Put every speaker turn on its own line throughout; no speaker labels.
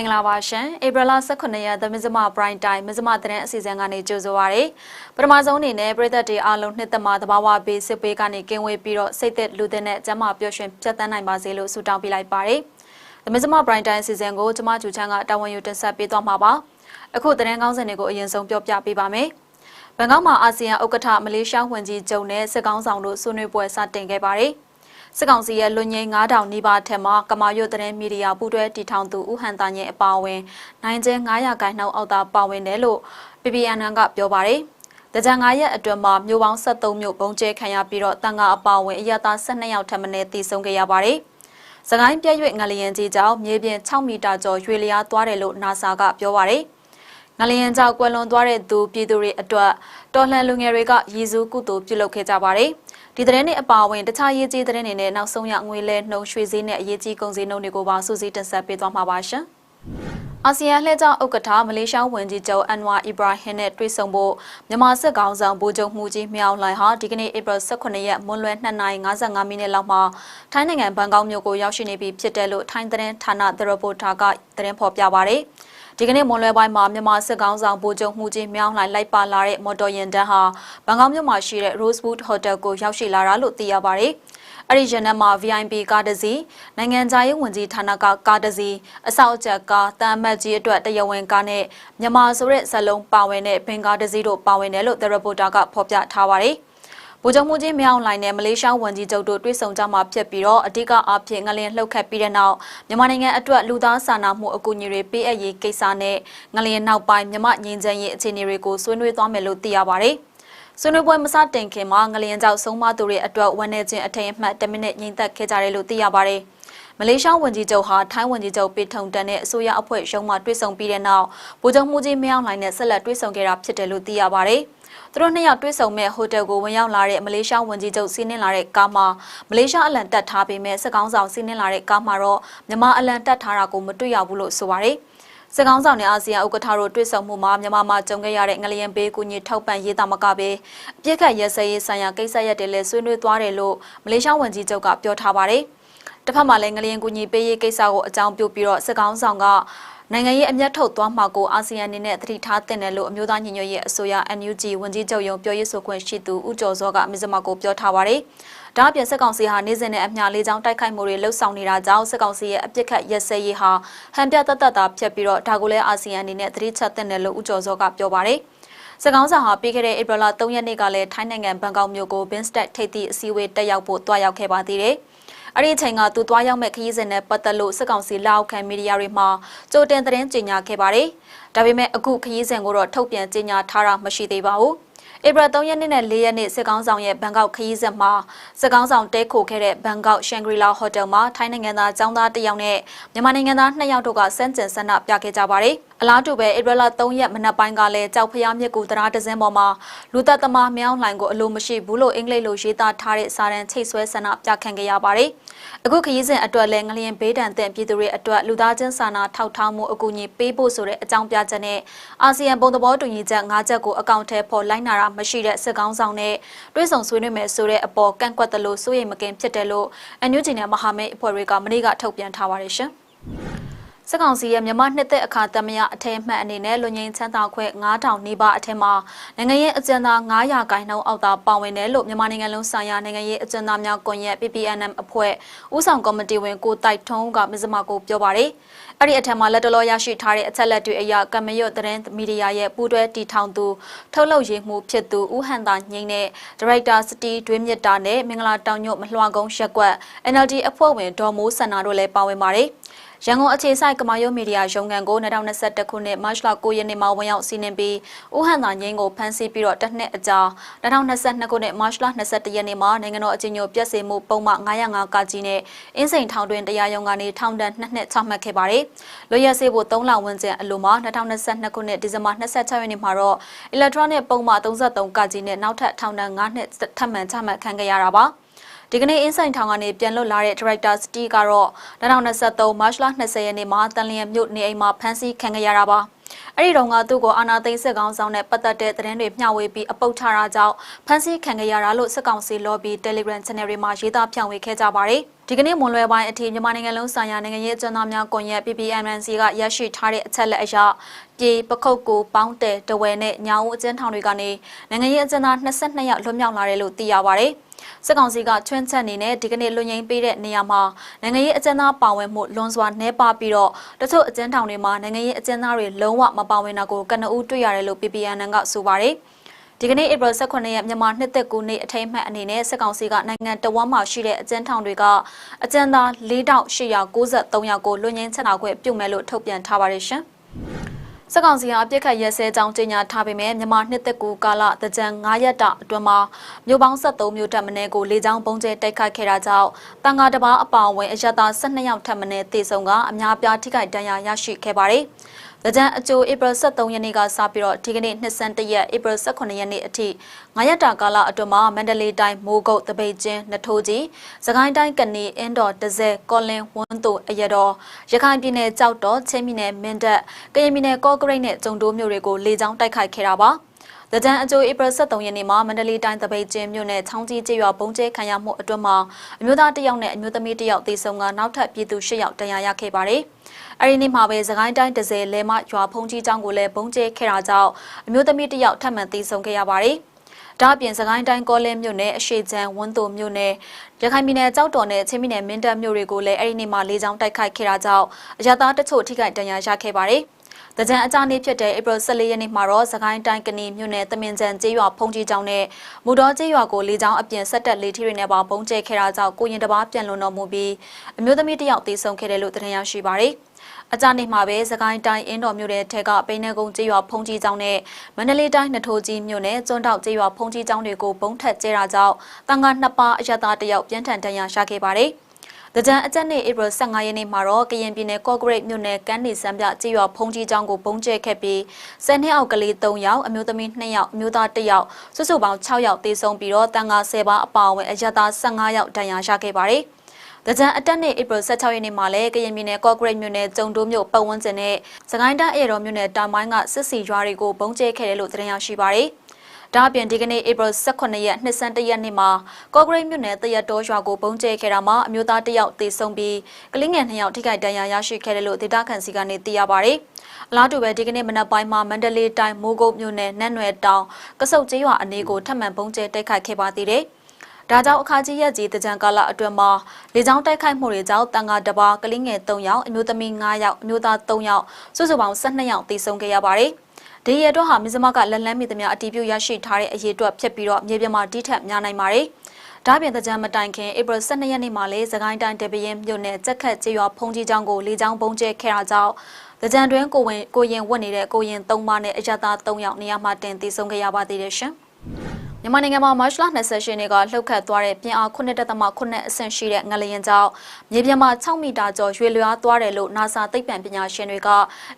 င်္ဂလာပါရှင်ဧပြီလ18ရက်သမဇမပရိုင်တိုင်းမဇမသတင်းအစီအစဉ်ကနေကြိုဆိုပါရစေပထမဆုံးအနေနဲ့ပြည်သက်တွေအားလုံးနှစ်သက်မှာတဘာဝဘေးစစ်ပေးကနေကင်းဝေးပြီးတော့စိတ်သက်လူသက်နဲ့ကျန်းမာပျော်ရွှင်ဖြတ်သန်းနိုင်ပါစေလို့ဆုတောင်းပေးလိုက်ပါတယ်သမဇမပရိုင်တိုင်းအစီအစဉ်ကိုကျမကျူချန်းကတာဝန်ယူတင်ဆက်ပေးသွားမှာပါအခုသတင်းကောင်းစင်တွေကိုအရင်ဆုံးပြောပြပေးပါမယ်ဘန်ကောက်မှာအာဆီယံဥက္ကဋ္ဌမလေးရှားဝန်ကြီးချုပ်နဲ့စစ်ကောင်းဆောင်တို့ဆွေးနွေးပွဲစတင်ခဲ့ပါတယ် စစ်ကောင်စီရဲ့လွန်ငင်း9000နီးပါးထက်မှကမာရွတ်တဲ့မီဒီယာပူးတွဲတီထောင်သူဦးဟန်တာညင်အပါအဝင်နိုင်ကျဲ900ခိုင်နှုန်းအောက်သာပါဝင်တယ်လို့ PPNN ကပြောပါတယ်။တကြံ9ရက်အတွင်းမှာမြို့ပေါင်း73မြို့ပုံကျဲခံရပြီးတော့တန်ဃာအပါအဝင်အရသာ12ယောက်ထပ်မံတည်ဆုံခဲ့ရပါတယ်။စကိုင်းပြည့်ရွေ့ငလျင်ကြီးကြောင့်မြေပြင်6မီတာကျော်ရွေလျားသွားတယ်လို့ NASA ကပြောပါတယ်။ ငလျင်ကြောင့်ကွယ်လွန်သွားတဲ့သူပြည်သူတွေအတွက်တော်လှန်လူငယ်တွေကရည်စူးကုသိုလ်ပြုလုပ်ခဲ့ကြပါတယ်။ဒီသတင်းတွေအပါအဝင်တခြားရေးကြီးသတင်းတွေနဲ့နောက်ဆုံးရငွေလဲနှုံရွှေစည်းနဲ့အရေးကြီးကုန်စည်နှုန်းတွေကိုပါစူးစီးတင်ဆက်ပေးသွားမှာပါရှင်။ အာဆီယံလှည့်ကျောင်းဥက္ကဋ္ဌမလေးရှားဝန်ကြီးချုပ်အန်ဝါအီဘရာဟင်နဲ့တွေ့ဆုံဖို့မြန်မာစစ်ကောင်ဆောင်ဗိုလ်ချုပ်မှုကြီးမြောင်လှိုင်ဟာဒီကနေ့ဧပြီ18ရက်မွန်းလွဲ2:55မိနစ်လောက်မှာထိုင်းနိုင်ငံဘန်ကောက်မြို့ကိုရောက်ရှိနေပြီဖြစ်တယ်လို့ထိုင်းသတင်းဌာနသရပိုတာကသတင်းဖော်ပြပါရယ်။ဒီကနေ့မွန်လွဲပိုင်းမှာမြန်မာစစ်ကောင်ဆောင်ဗိုလ်ချုပ်မှုကြီးမြောင်းလှိုင်လိုက်ပါလာတဲ့မော်တော်ယာဉ်တန်းဟာဘန်ကောက်မြို့မှာရှိတဲ့ Rosewood Hotel ကိုရောက်ရှိလာတာလို့သိရပါတယ်။ အဲ့ဒီရနက်မှာ VIP ကားတစ်စီးနိုင်ငံခြားရေးဝန်ကြီးဌာနကကားတစ်စီးအဆောက်အကျက်ကားတမ်းမတ်ကြီးအတွက်တရားဝင်ကားနဲ့မြန်မာဆိုတဲ့ဇလုံးပါဝင်တဲ့ဘင်ကားတစ်စီးတို့ပါဝင်တယ်လို့ The Reporter ကဖော်ပြထားပါတယ်။ဗိုလ်ချုပ်မှုကြီးမြောင်လိုင်နဲ့မလေးရှားဝန်ကြီးချုပ်တို့တွေ့ဆုံကြမှာဖြစ်ပြီးတော့အဓိကအားဖြင့်ငလျင်လှုပ်ခတ်ပြီးတဲ့နောက်မြန်မာနိုင်ငံအတွက်လူသားစာနာမှုအကူအညီတွေပေးအပ်ရေးကိစ္စနဲ့ငလျင်နောက်ပိုင်းမြမငင်းချမ်းရေးအခြေအနေတွေကိုဆွေးနွေးသွားမယ်လို့သိရပါတယ်။ ဆွေးနွေးပွဲမစတင်ခင်မှာငလျင်ကြောင့်ဆုံးမသူတွေအတွက်ဝန်내ခြင်းအထိန်အမှတ်10မိနစ်ငြိမ်သက်ခဲ့ကြတယ်လို့သိရပါတယ်။မလေးရှားဝန်ကြီးချုပ်ဟာထိုင်းဝန်ကြီးချုပ်ပေထုံတန်နဲ့အစိုးရအဖွဲ့ရုံးမှတွေ့ဆုံပြီးတဲ့နောက်ဗိုလ်ချုပ်မှုကြီးမြောင်လိုင်နဲ့ဆက်လက်တွေ့ဆုံခဲ့တာဖြစ်တယ်လို့သိရပါတယ်။သူတို့နှစ်ယောက်တွေ့ဆုံမဲ့ဟိုတယ်ကိုဝင်ရောက်လာတဲ့မလေးရှားဝန်ကြီးချုပ်စီးနင်းလာတဲ့ကားမှာမလေးရှားအလံတက်ထားပေမဲ့စစ်ကောင်းဆောင်စီးနင်းလာတဲ့ကားမှာတော့မြန်မာအလံတက်ထားတာကိုမတွေ့ရဘူးလို့ဆိုပါတယ်။ စစ်ကောင်းဆောင်နဲ့အာဆီယံဥက္ကဋ္ဌတို့တွေ့ဆုံမှုမှာမြန်မာမှာကြုံခဲ့ရတဲ့ငလျင်ဘေးကူညီထောက်ပံ့ရေးသားမကပဲအပြစ်ခတ်ရဲစဲရေးဆိုင်ရာကိစ္စရပ်တွေလည်းဆွေးနွေးသွားတယ်လို့မလေးရှားဝန်ကြီးချုပ်ကပြောထားပါတယ်။တစ်ဖက်မှာလည်းငလျင်ကူညီပေးရေးကိစ္စကိုအကြောင်းပြုပြီးတော့စစ်ကောင်းဆောင်ကနိုင်ငံရေးအမျက်ထုတ်သွားမှာကိုအာဆီယံအနေနဲ့သတိထားသင့်တယ်လို့အမျိုးသားညီညွတ်ရေးအစိုးရ NUG ဝန်ကြီးချုပ်ရုံးပြောရေးဆိုခွင့်ရှိသူဦးကျော်စောကမစ္စမကိုပြောထားပါတယ်။ ဒါအပြင်စစ်ကောင်စီဟာနေ့စဉ်နဲ့အမျှလေးချောင်းတိုက်ခိုက်မှုတွေလှုပ်ဆောင်နေတာကြောင့်စစ်ကောင်စီရဲ့အပြစ်ခတ်ရက်စဲရေးဟာဟန်ပြတတ်တတ်တာဖြစ်ပြီးတော့ဒါကိုလည်းအာဆီယံအနေနဲ့သတိချက်သင့်တယ်လို့ဦးကျော်စောကပြောပါတယ်။စကောင်းဆောင်ဟာပြီးခဲ့တဲ့ဧပြီလ3ရက်နေ့ကလည်းထိုင်းနိုင်ငံဘန်ကောက်မြို့ကို Binstat ထိပ်သီးအစည်းအဝေးတက်ရောက်ဖို့တွားရောက်ခဲ့ပါသေးတယ်။အဲ့ဒီအချိန်ကသူသွားရောက်မဲ့ခရီးစဉ်နဲ့ပတ်သက်လို့စစ်ကောင်စီလက်အောက်ခံမီဒီယာတွေမှာကြိုတင်သတင်းကြေညာခဲ့ပါတယ်။ဒါပေမဲ့အခုခရီးစဉ်ကိုတော့ထုတ်ပြန်ကြေညာထားတာမရှိသေးပါဘူး။ ဧပြီ3ရက်နေ့နဲ့4ရက်နေ့စစ်ကောင်းဆောင်ရဲ့ဘန်ကောက်ခရီးစဉ်မှာစစ်ကောင်းဆောင်တဲခိုခဲ့တဲ့ဘန်ကောက်ရှန်ဂရီလာဟိုတယ်မှာထိုင်းနိုင်ငံသားចောင်းသားတစ်ယောက်နဲ့မြန်မာနိုင်ငံသား2ယောက်တို့ကစမ်းကျင်ဆန္ဒပြခဲ့ကြပါတယ်။အလားတူပဲဧပြီလ3ရက်မနက်ပိုင်းကလည်းကြောက်ဖျားမြစ်ကူတရားဒဇင်းပေါ်မှာလူသက်သမားမြောင်းလှိုင်ကိုအလိုမရှိဘူးလို့အင်္ဂလိပ်လိုရေးသားထားတဲ့စာတမ်းချိတ်ဆွဲဆန္ဒပြခံခဲ့ရပါတယ်။အခုခရီးစဉ်အတွက်လည်းငလျင်ဘေးဒဏ်သင့်ပြည်သူတွေအတွက်လူသားချင်းစာနာထောက်ထားမှုအကူအညီပေးဖို့ဆိုတဲ့အကြောင်းပြချက်နဲ့အာဆီယံပုံသဘောတူညီချက်၅ချက်ကိုအကောင့်ထဲပေါ်လိုက်နာတာမရှိတဲ့စစ်ကောင်းဆောင်နဲ့တွဲဆောင်ဆွေးနွေးမယ်ဆိုတဲ့အပေါ်ကန့်ကွက်တယ်လို့စိုးရိမ်မကင်းဖြစ်တယ်လို့အန်ယူဂျီနဲ့မဟာမိတ်အဖွဲ့တွေကမနေ့ကထုတ်ပြန်ထားပါတယ်ရှင်။ စစ်ကောင်စီရဲ့မြန်မာနှစ်သက်အခါသမယအထက်မှတ်အနေနဲ့လူငင်းချမ်းသာခွဲ9000နီးပါးအထက်မှာနိုင်ငံရေးအကျဉ်းသား900ကိုင်နှုန်းအောက်သာပါဝင်တယ်လို့မြန်မာနိုင်ငံလုံးဆိုင်ရာနိုင်ငံရေးအကျဉ်းသားများကွန်ရက် PPNM အဖွဲ့ဦးဆောင်ကော်မတီဝင်ကိုတိုက်ထုံးကမစ္စမကိုပြောပါတယ်။အဲ့ဒီအထက်မှာလက်တလောရရှိထားတဲ့အချက်လက်တွေအရကမရွတ်သတင်းမီဒီယာရဲ့ပူးတွဲတီထောင်သူထုတ်လုပ်ရေးမှုဖြစ်သူဦးဟန်သာငိမ့်နဲ့ဒါရိုက်တာစတီတွင်းမြစ်တာနဲ့မင်္ဂလာတောင်ညွတ်မလွှကုန်းရက်ကွက် NLD အဖွဲ့ဝင်ဒေါ်မိုးဆန္နာတို့လည်းပါဝင်ပါတယ်။ ရန်ကုန်အခြေစိုက်ကမာယိုမီဒီယာရုံးကန်ကို2021ခုနှစ်မတ်လ9ရက်နေ့မှာဝင်ရောက်စီးနင်းပြီးဦးဟန်သာငင်းကိုဖမ်းဆီးပြီးတော့တစ်နှစ်အကြာ2022ခုနှစ်မတ်လ21ရက်နေ့မှာနိုင်ငံတော်အကြီးအကျယ်ပြည့်စုံမှုပုံမှန်905ကကြီးနဲ့အင်းစိန်ထောင်တွင်တရားရုံးကနေထောင်ဒဏ်2နှစ်ချမှတ်ခဲ့ပါတယ်။လွရစေဖို့3လဝန်းကျင်အလိုမှာ2022ခုနှစ်ဒီဇင်ဘာ26ရက်နေ့မှာတော့ electronic ပုံမှန်33ကကြီးနဲ့နောက်ထပ်ထောင်ဒဏ်9နှစ်ထပ်မံချမှတ်ခံခဲ့ရတာပါ။ ဒီကနေ့အင်းဆိုင်ထောင်ကနေပြန်လွတ်လာတဲ့ Director Steve ကတော့2023 March 20ရက်နေ့မှာတန်လျင်မြို့နေအိမ်မှာဖမ်းဆီးခံခဲ့ရတာပါအဲ့ဒီတော့ကသူ့ကိုအာနာသိန်းစစ်ကောင်ဆောင်နဲ့ပတ်သက်တဲ့သတင်းတွေမျှဝေပြီးအပုတ်ထားတာကြောင့်ဖမ်းဆီးခံခဲ့ရတာလို့စစ်ကောင်စီ lobby Telegram channel တွေမှာရေးသားဖြန့်ဝေခဲ့ကြပါတယ်ဒီကနေ့မွန်လွယ်ပိုင်းအထိမြန်မာနိုင်ငံလုံးဆိုင်ရာနိုင်ငံရေးအကျဉ်းသားများကွန်ရက် PPMNC ကရရှိထားတဲ့အချက်လက်အရပြေပခုတ်ကိုပေါင်းတယ်တဝဲနဲ့ညာဦးအကျဉ်းထောင်တွေကနေနိုင်ငံရေးအကျဉ်းသား22ယောက်လွတ်မြောက်လာတယ်လို့သိရပါတယ်။ စစ်ကောင်စီကချွန်းချက်အနေနဲ့ဒီကနေ့လွန်ငင်းပေးတဲ့နေရာမှာနိုင်ငံရေးအကျဉ်းသားပါဝင်မှုလွန်စွာနှဲပါပြီးတော့တချို့အကျဉ်းထောင်တွေမှာနိုင်ငံရေးအကျဉ်းသားတွေလုံးဝမပါဝင်တာကိုကနဦးတွေ့ရတယ်လို့ PPNN ကဆိုပါတယ်။ဒီကနေ့ဧပြီ18ရက်မြန်မာနှစ်သက်ကူနေ့အထိမ်းအမှတ်အနေနဲ့စစ်ကောင်စီကနိုင်ငံတော်ဝန်မှရှိတဲ့အကျဉ်းထောင်တွေကအကျဉ်းသား4893ယောက်ကိုလွှင့်ငင်းချက်နာခွင့်ပြုမယ်လို့ထုတ်ပြန်ထားပါတယ်ရှင်။ စကောင်စီဟာအပြစ်ခတ်ရဲစဲကြောင်းကြေညာထားပေမဲ့မြန်မာနှစ်သက်ကူကာလတကြံ9ရက်တာအတွင်းမှာမြို့ပေါင်း73မြို့တက်မင်းကိုလေကြောင်းပုံကျဲတိုက်ခိုက်ခဲ့တာကြောင့်တန်ဃာတပါအပါအဝင်အရတာ12ယောက်ထပ်မင်းတေဆုံကအများပြားထိခိုက်ဒဏ်ရာရရှိခဲ့ပါတယ်။။ ကြံအကျိုးဧပြီ23ရက်နေ့ကစပြီးတော့ဒီကနေ့နှစ်ဆန်းတရက်ဧပြီ18ရက်နေ့အထိ9ရက်တာကာလအတွင်းမှာမန္တလေးတိုင်းမိုးကုတ်တပိတ်ချင်းနထိုးကြီးစကိုင်းတိုင်းကနေအင်းတော်တဇဲကောလင်ဝန်းတို့အရတော်ရခိုင်ပြည်နယ်ကြောက်တော်ချင်းပြည်နယ်မင်းတပ်ကရင်ပြည်နယ်ကော့ကရိတ်နဲ့ကျုံတိုးမြို့တွေကိုလေကြောင်းတိုက်ခိုက်ခဲ့တာပါ။။ တကြံအကျိုးဧပြီ23ရက်နေ့မှာမန္တလေးတိုင်းတပိတ်ကျင်းမြို့နယ်ချောင်းကြီးကျေးရွာဘုံကျဲခံရမှုအတွင်းမှာအမျိုးသားတစ်ယောက်နဲ့အမျိုးသမီးတစ်ယောက်သေဆုံးကနောက်ထပ်ပြည်သူ၈ယောက်ဒဏ်ရာရခဲ့ပါတယ်။အဲဒီနေ့မှာပဲသခိုင်းတိုင်းဒဇယ်လဲမရွာဖုံကြီးကျောင်းကိုလည်းဘုံကျဲခဲ့တာကြောင့်အမျိုးသမီးတစ်ယောက်ထပ်မံသေဆုံးခဲ့ရပါတယ်။ဒါအပြင်စကိုင်းတိုင်းကောလင်းမြို့နယ်အရှိချမ်းဝန်းတုံမြို့နယ်ရခိုင်ပြည်နယ်ကြောက်တော်နဲ့ချင်းပြည်နယ်မင်းတပ်မြို့တွေကိုလည်းအဲ့ဒီနေ့မှာလေးချောင်းတိုက်ခိုက်ခဲ့တာကြောင့်အရသာတချို့ထိခိုက်ဒဏ်ရာရခဲ့ပါတယ်။ တကြံအကြနေ့ဖြစ်တဲ့ဧပြီ14ရက်နေ့မှာတော့စကိုင်းတိုင်းကနီမြို့နယ်တမင်ကျန်ကျေးရွာဖုန်ကြီးကျောင်းနဲ့မူတော်ကျေးရွာကိုလေကြောင်းအပြင်ဆက်တက်လေထီတွေနဲ့ပါပုံကျဲခဲ့တာကြောင့်ကိုရင်တပါးပြန်လွန်တော်မူပြီးအမျိုးသမီးတစ်ယောက်သေဆုံးခဲ့တယ်လို့သတင်းရရှိပါရယ်အကြနေ့မှာပဲစကိုင်းတိုင်းအင်းတော်မြို့နယ်ထက်ကပိန်းနေကုန်းကျေးရွာဖုန်ကြီးကျောင်းနဲ့မန္တလေးတိုင်းနထိုးကြီးမြို့နယ်ကျွန်းတောက်ကျေးရွာဖုန်ကြီးကျောင်းတွေကိုဘုံထက်ကျဲတာကြောင့်တန်ခါနှစ်ပါးအရသာတယောက်ပြန်ထန်ဒဏ်ရာရခဲ့ပါတယ်။ တကြံအကြက်နေ့ဧပြီ15ရက်နေ့မှာတော့ကရင်ပြည်နယ်ကော့ဂရိတ်မြို့နယ်ကမ်းနေစံပြကြေးရွာဖုံးကြီးကျောင်းကိုပုံကျဲခဲ့ပြီး10နှစ်အောက်ကလေး3ယောက်အမျိုးသမီး2ယောက်အမျိုးသား1ယောက်စုစုပေါင်း6ယောက်သေဆုံးပြီးတော့တန်ငါ10ပါးအပါအဝင်အရသာ15ယောက်ဒဏ်ရာရခဲ့ပါတယ်။တကြံအတက်နေ့ဧပြီ16ရက်နေ့မှာလည်းကရင်ပြည်နယ်ကော့ဂရိတ်မြို့နယ်ကျုံတိုးမြို့ပတ်ဝန်းကျင်နဲ့စကိုင်းတိုင်းအေရော်မြို့နယ်တောင်ပိုင်းကစစ်စီရွာတွေကိုပုံကျဲခဲ့တယ်လို့သတင်းရရှိပါရယ်။ ဒါအပြင်ဒီကနေ့ဧပြီ18ရက်နှစ်ဆန်းတရက်နေ့မှာကော့ဂရိတ်မြို့နယ်တရက်တော်ရွာကိုပုံကျဲခဲ့တာမှာအမျိုးသားတစ်ယောက်သေဆုံးပြီးကလေးငယ်2ယောက်ထိခိုက်ဒဏ်ရာရရှိခဲ့တယ်လို့ဒေတာခန်စီကနေသိရပါဗျ။အလားတူပဲဒီကနေ့မနက်ပိုင်းမှာမန္တလေးတိုင်းမိုးကုတ်မြို့နယ်နတ်နွယ်တောင်ကစုတ်ကျေးရွာအနီးကိုထပ်မံပုံကျဲတိုက်ခိုက်ခဲ့ပါသေးတယ်။ဒါကြောင့်အခါကြီးရက်ကြီးတကြံကာလအတွင်းမှာလေကြောင်းတိုက်ခိုက်မှုတွေကြောင့်တန်ဃာတပါကလေးငယ်3ယောက်အမျိုးသမီး9ယောက်အမျိုးသား3ယောက်စုစုပေါင်း12ယောက်သေဆုံးခဲ့ရပါတယ်။ ဒီရတော့ဟာမြစမကလက်လန်းမီသမျှအတီးပြုရရှိထားတဲ့အရေးအတွက်ဖြစ်ပြီးတော့မြေပြင်မှာတိထက်များနိုင်ပါတယ်။ဒါပြင်တကြံမတိုင်ခင်ဧပြီ12ရက်နေ့မှာလေစကိုင်းတိုင်းတပရင်မြို့နယ်ကြက်ခတ်ကျေးရွာဖုန်ကြီးကျောင်းကိုလေကြောင်းပုံကျဲခဲ့တာကြောင့်တကြံတွင်ကိုဝင်ကိုရင်ဝတ်နေတဲ့ကိုရင်၃ပါးနဲ့အရသာ၃ယောက်နေရာမှာတင်တည်ဆုံခဲ့ရပါသေးတယ်ရှင်။ မြန်မာနိုင်ငံမှာမတ်လ28ရက်နေ့ကလှုပ်ခတ်သွားတဲ့ပြင်းအား9.8အဆင့်ရှိတဲ့ငလျင်ကြောင့်မြေပြင်မှာ6မီတာကျော်ရွေလျားသွားတယ်လို့ NASA သိပ္ပံပညာရှင်တွေက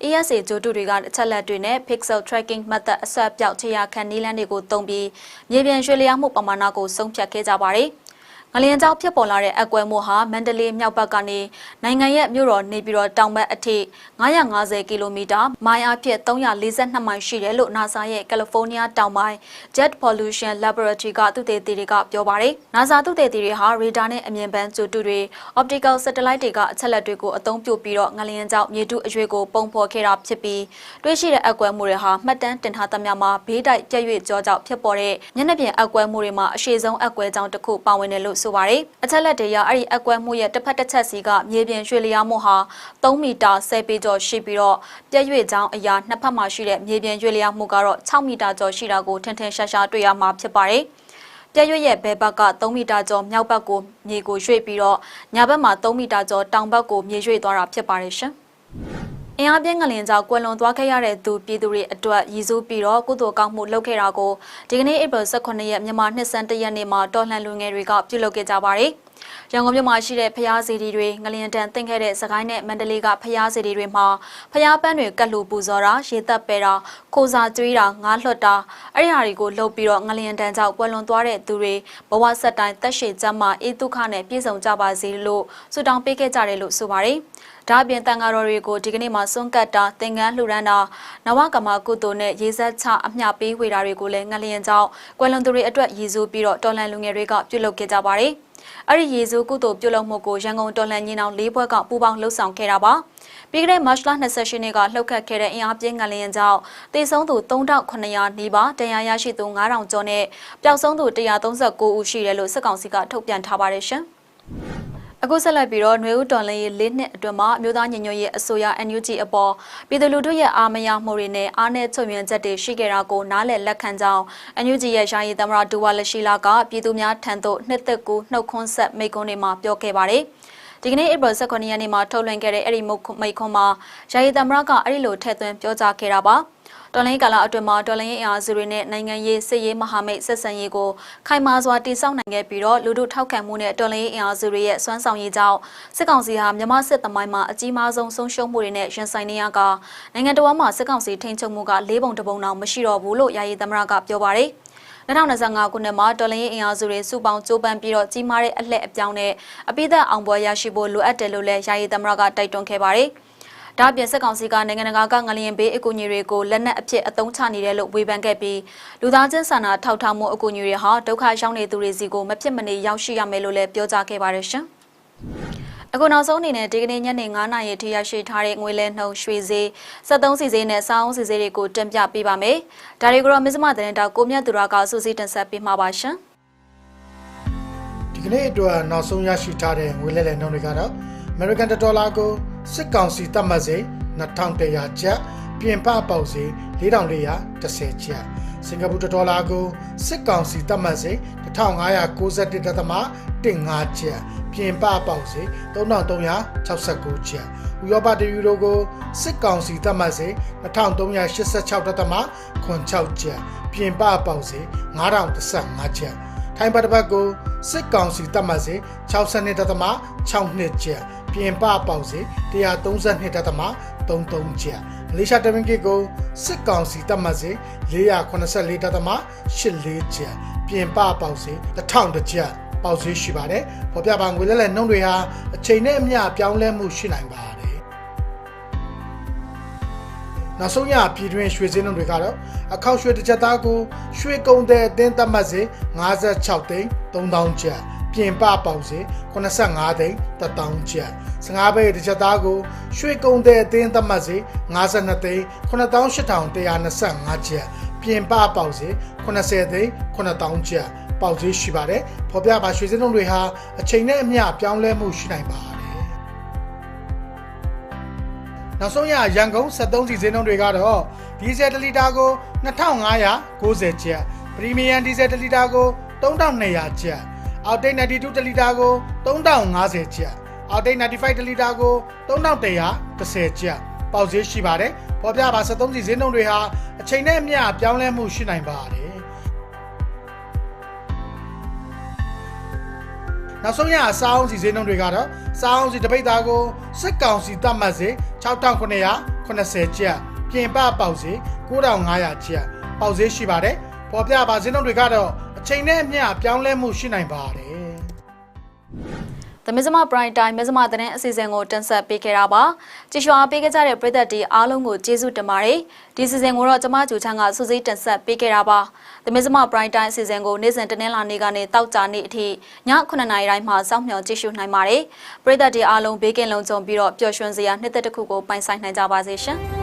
ESA ဂျိုတုတွေကအချက်လက်တွေနဲ့ Pixel Tracking Method အဆက်ပြောက်ခြေရာခံနည်းလမ်းတွေကိုသုံးပြီးမြေပြင်ရွေလျားမှုပမာဏကိုဆုံးဖြတ်ခဲ့ကြပါတယ်။ ငလျင်ကြောင့်ဖြစ်ပေါ်လာတဲ့အကွဲမှုဟာမန္တလေးမြောက်ဘက်ကနေနိုင်ငံရဲ့မြို့တော်နေပြည်တော်တောင်ဘက်အထိ950ကီလိုမီတာမိုင်အားဖြင့်342မိုင်ရှိတယ်လို့ NASA ရဲ့ကယ်လီဖိုးနီးယားတောင်ပိုင်း Jet Pollution Laboratory ကသုတေသီတွေကပြောပါတယ်။ NASA သုတေသီတွေဟာရေဒါနဲ့အမြင်ပန်းကြိုတုတွေ optical satellite တွေကအချက်လက်တွေကိုအသုံးပြုပြီးတော့ငလျင်ကြောင့်မြေတုအရွေကိုပုံဖော်ခဲ့တာဖြစ်ပြီးတွေ့ရှိတဲ့အကွဲမှုတွေဟာမှတ်တမ်းတင်ထားသမျှမှာဘေးတိုက်ပြည့်ရွေ့ကြောကြောင့်ဖြစ်ပေါ်တဲ့မျက်နှာပြင်အကွဲမှုတွေမှာအရှိဆုံးအကွဲကြောင့်တစ်ခုပါဝင်တယ်လို့ဆိုပါတယ်။အချက်လက်တွေရအဲ့ဒီအကွဲမှုရဲ့တစ်ဖက်တစ်ချက်စီကမြေပြင်ရွှေလျားမှုဟာ3မီတာ10ပေကျော်ရှိပြီးတော့ပြည့်ရွေ့ကြောင်းအရာနှစ်ဖက်မှာရှိတဲ့မြေပြင်ရွှေလျားမှုကတော့6မီတာကျော်ရှိတာကိုထင်ထင်ရှားရှားတွေ့ရမှာဖြစ်ပါတယ်။ပြည့်ရွက်ရဲ့ဘဲဘက်က3မီတာကျော်မြောက်ဘက်ကိုမြေကိုရွှေ့ပြီးတော့ညာဘက်မှာ3မီတာကျော်တောင်ဘက်ကိုမြေရွှေ့သွားတာဖြစ်ပါတယ်ရှင်။ အင်အားပြင်းငလင်ကြောင့်ကွယ်လွန်သွားခဲ့ရတဲ့သူပြည်သူတွေအတွက်ရည်စူးပြီးတော့ကုသိုလ်ကောင်းမှုလုပ်ခဲ့တာကိုဒီကနေ့ဧပြီ18ရက်မြန်မာနှစ်ဆန်းတရက်နေ့မှာတော်လှန်လူငယ်တွေကပြုလုပ်ခဲ့ကြပါတယ်ရန်ကုန်မြို့မှာရှိတဲ့ဖျားစီတီတွေငလျင်တန်တင်ခဲ့တဲ့စကိုင်းနဲ့မန္တလေးကဖျားစီတီတွေမှာဖျားပန်းတွေကတ်လူပူဇော်တာရေသက်ပဲတာခိုစာကျွေးတာငားလွှတ်တာအဲ့ဒီဟာတွေကိုလှုပ်ပြီးတော့ငလျင်တန်ကြောင့်ကွယ်လွန်သွားတဲ့သူတွေဘဝဆက်တိုင်းတက်ရှိကြမှာအေးဒုက္ခနဲ့ပြည့်စုံကြပါစေလို့ဆုတောင်းပေးခဲ့ကြတယ်လို့ဆိုပါတယ် ဒါအပြင်တန်ဃာတော်တွေကိုဒီကနေ့မှာစွန့်ကတ်တာသင်္ကန်းလှူဒန်းတာနဝကမကုသိုလ်နဲ့ရေဆက်ချအမျှပေးဝေတာတွေကိုလည်းငလျင်ကြောင့်ကွယ်လွန်သူတွေအတွက်ရည်စူးပြီးတော့တော်လန်လူငယ်တွေကပြုလုပ်ခဲ့ကြပါတယ်။အဲ့ဒီရည်စူးကုသိုလ်ပြုလုပ်မှုကိုရန်ကုန်တော်လန်ညီနောင်၄ဘွဲ့ကပူးပေါင်းလှုပ်ဆောင်ခဲ့တာပါ။ပြီးခဲ့တဲ့မတ်လ28ရက်နေ့ကလှုပ်ခတ်ခဲ့တဲ့အင်အားပြင်းငလျင်ကြောင့်တေဆုံးသူ3900နီးပါးတရားရရှိသူ9000ကျော်နဲ့ပျောက်ဆုံးသူ139ဦးရှိတယ်လို့စစ်ကောင်စီကထုတ်ပြန်ထားပါတယ်ရှင်။ အခုဆက်လက်ပြီးတော့ຫນွေဦးတော်လင်းရေး၄နှစ်အတွင်းမှာအမျိုးသားညီညွတ်ရေးအစိုးရ NUG အပေါ်ပြည်သူလူထုရဲ့အားမရမှုတွေနဲ့အားနည်းချုပ်မြင်ချက်တွေရှိခဲ့တာကိုနားလည်လက်ခံကြောင်း NUG ရဲ့ယာယီသမရဒူဝါလရှိလာကပြည်သူများထံသို့နှစ်သက်ကူနှုတ်ခွန်းဆက်မိန့်ခွန်းတွေမှာပြောခဲ့ပါတယ်။ဒီကနေ့ဧပြီ18ရက်နေ့မှာထုတ်လွှင့်ခဲ့တဲ့အဲ့ဒီမိန့်ခွန်းမှာယာယီသမရကအဲ့ဒီလိုထည့်သွင်းပြောကြားခဲ့တာပါ။ တော်လိုင်းကာလအတွင်းမှာတော်လိုင်းရေးအင်အားစုတွေနဲ့နိုင်ငံရေးစစ်ရေးမဟာမိတ်ဆက်ဆံရေးကိုခိုင်မာစွာတည်ဆောက်နိုင်ခဲ့ပြီးတော့လူထုထောက်ခံမှုနဲ့တော်လိုင်းရေးအင်အားစုတွေရဲ့စွမ်းဆောင်ရည်ကြောင့်စစ်ကောင်စီဟာမြန်မာစစ်သမိုင်းမှာအကြီးမားဆုံးဆုံးရှုံးမှုတွေနဲ့ရင်ဆိုင်နေရကနိုင်ငံတော်မှာစစ်ကောင်စီထိန်းချုပ်မှုကလေးပုံတစ်ပုံတောင်မရှိတော့ဘူးလို့ယာယီသမရကပြောပါတယ်2025ခုနှစ်မှာတော်လင်းရေးအင်အားစုတွေစုပေါင်းကြိုးပမ်းပြီးတော့ကြီးမားတဲ့အလှည့်အပြောင်းနဲ့အပိသက်အောင်ပွဲရရှိဖို့လိုအပ်တယ်လို့လည်းယာယီသမရကတိုက်တွန်းခဲ့ပါတယ်။ ဒါ့အပြင်စစ်ကောင်စီကနိုင်ငံတကာကငလျင်ဘေးအကူအညီတွေကိုလက်နက်အဖြစ်အသုံးချနေတယ်လို့ဝေဖန်ခဲ့ပြီးလူသားချင်းစာနာထောက်ထားမှုအကူအညီတွေဟာဒုက္ခရောက်နေသူတွေစီကိုမဖြစ်မနေရောက်ရှိရမယ်လို့လည်းပြောကြားခဲ့ပါတယ်ရှင်။အခုနောက်ဆုံးအနေနဲ့ဒီကနေ့ညနေ9:00နာရီထိရရှိထားတဲ့ငွေလဲနှုန်းရွှေဈေး73စီဈေးနဲ့စောင်းစီဈေးတွေကိုတင်ပြပေးပါမယ်။ဒါတွေကိုတော့မစ္စမတဲ့တောက်ကိုမြတ်သူရကစူးစီးတင်ဆက်ပေးမှာပါရှင်။
ဒီကနေ့အတွက်နောက်ဆုံးရရှိထားတဲ့ငွေလဲလဲနှုန်းတွေကတော့ American ဒေါ်လာကို စစ်ကောင်စီတတ်မှတ်စေ2100ကျပ်ပြင်ပပေါက်စေ4410ကျပ်စင်ကာပူဒေါ်လာကိုစစ်ကောင်စီတတ်မှတ်စေ1591.15ကျပ်ပြင်ပပေါက်စေ3369ကျပ်ဥရောပတယူရိုကိုစစ်ကောင်စီတတ်မှတ်စေ2386.86ကျပ်ပြင်ပပေါက်စေ9015ကျပ်ထိုင်းဘတ်တစ်ပတ်ကိုစစ်ကောင်စီတတ်မှတ်စေ62.62ကျပ် ပြင်ပပေါက်စေ132.33ကျပ်မလေးရှားတမင်ကစ်ကိုစစ်ကောင်စီတတ်မှတ်စေ484.84ကျပ်ပြင်ပပေါက်စေ1000ကျပ်ပေါက်ဈေးရှိပါတယ်။ပေါ်ပြပါငွေလဲလဲနှုန်းတွေဟာအချိန်နဲ့အမျှပြောင်းလဲမှုရှိနိုင်ပါတယ်။နောက်ဆုံးရပြည်တွင်းရွှေစင်းနှုန်းတွေကတော့အခောက်ရွှေတစ်ချက်သားကိုရွှေကုံတဲ့အသင်းသတ်မှတ်စေ56သိန်း3000ကျပ် ပြင်ပပေါက်စေ85သိန်း1000ကျပ်15ဘဲတစ်ချက်သားကိုရွှေကုံတဲ့အသင်းသတ်မှတ်စေ52သိန်း98,125ကျပ်ပြင်ပပေါက်စေ80သိန်း9000ကျပ်ပေါက်ဈေးရှိပါတယ်။ဖော်ပြပါရွှေစင်းလုံးတွေဟာအချိန်နဲ့အမျှပြောင်းလဲမှုရှိနိုင်ပါတယ်။နောက်ဆုံးရရန်ကုန်73စီစင်းလုံးတွေကတော့ဒီဇယ်1လီတာကို2590ကျပ်ပရီမီယံဒီဇယ်1လီတာကို3200ကျပ် အောက်တိတ်92တလီတာကို3050ကျပ်အောက်တိတ်95တလီတာကို3110ကျပ်ပေါက်ဈေးရှိပါတယ်။ပေါ်ပြပါ73စီဈေးနှုန်းတွေဟာအချိန်နဲ့အမျှပြောင်းလဲမှုရှိနိုင်ပါတယ်။နောက်ဆုံးရအစားအောင်စီဈေးနှုန်းတွေကတော့စားအောင်စီတပိတ်သားကိုစစ်ကောင်စီတတ်မှတ်စေ6980ကျပ်ပြင်ပပေါက်စေ9500ကျပ်ပေါက်ဈေးရှိပါတယ်။ပေါ်ပြပါဈေးနှုန်းတွေကတော့ အချိန်နဲ့အမျှပြောင်းလဲမှုရှိနိုင်ပါတယ်
The Mizama Prime Time မဇ္ဈိမသတင်းအစီအစဉ်ကိုတင်ဆက်ပေးခဲ့တာပါကြည့်ရှုအားပေးခဲ့ကြတဲ့ပရိသတ်တွေအားလုံးကိုကျေးဇူးတင်ပါတယ်ဒီစီစဉ်ကိုတော့ကျမကျူချန်းကစူးစိတင်ဆက်ပေးခဲ့တာပါ The Mizama Prime Time အစီအစဉ်ကိုနေ့စဉ်တနင်္လာနေ့ကနေတောက်ကြနေ့အထိည9:00နာရီတိုင်းမှာစောင့်မျှော်ကြည့်ရှုနိုင်ပါတယ်ပရိသတ်တွေအားလုံးဘေးကင်းလုံခြုံပြီးတော့ပျော်ရွှင်စရာနှစ်သက်တစ်ခုကိုပိုင်ဆိုင်နိုင်ကြပါစေရှင်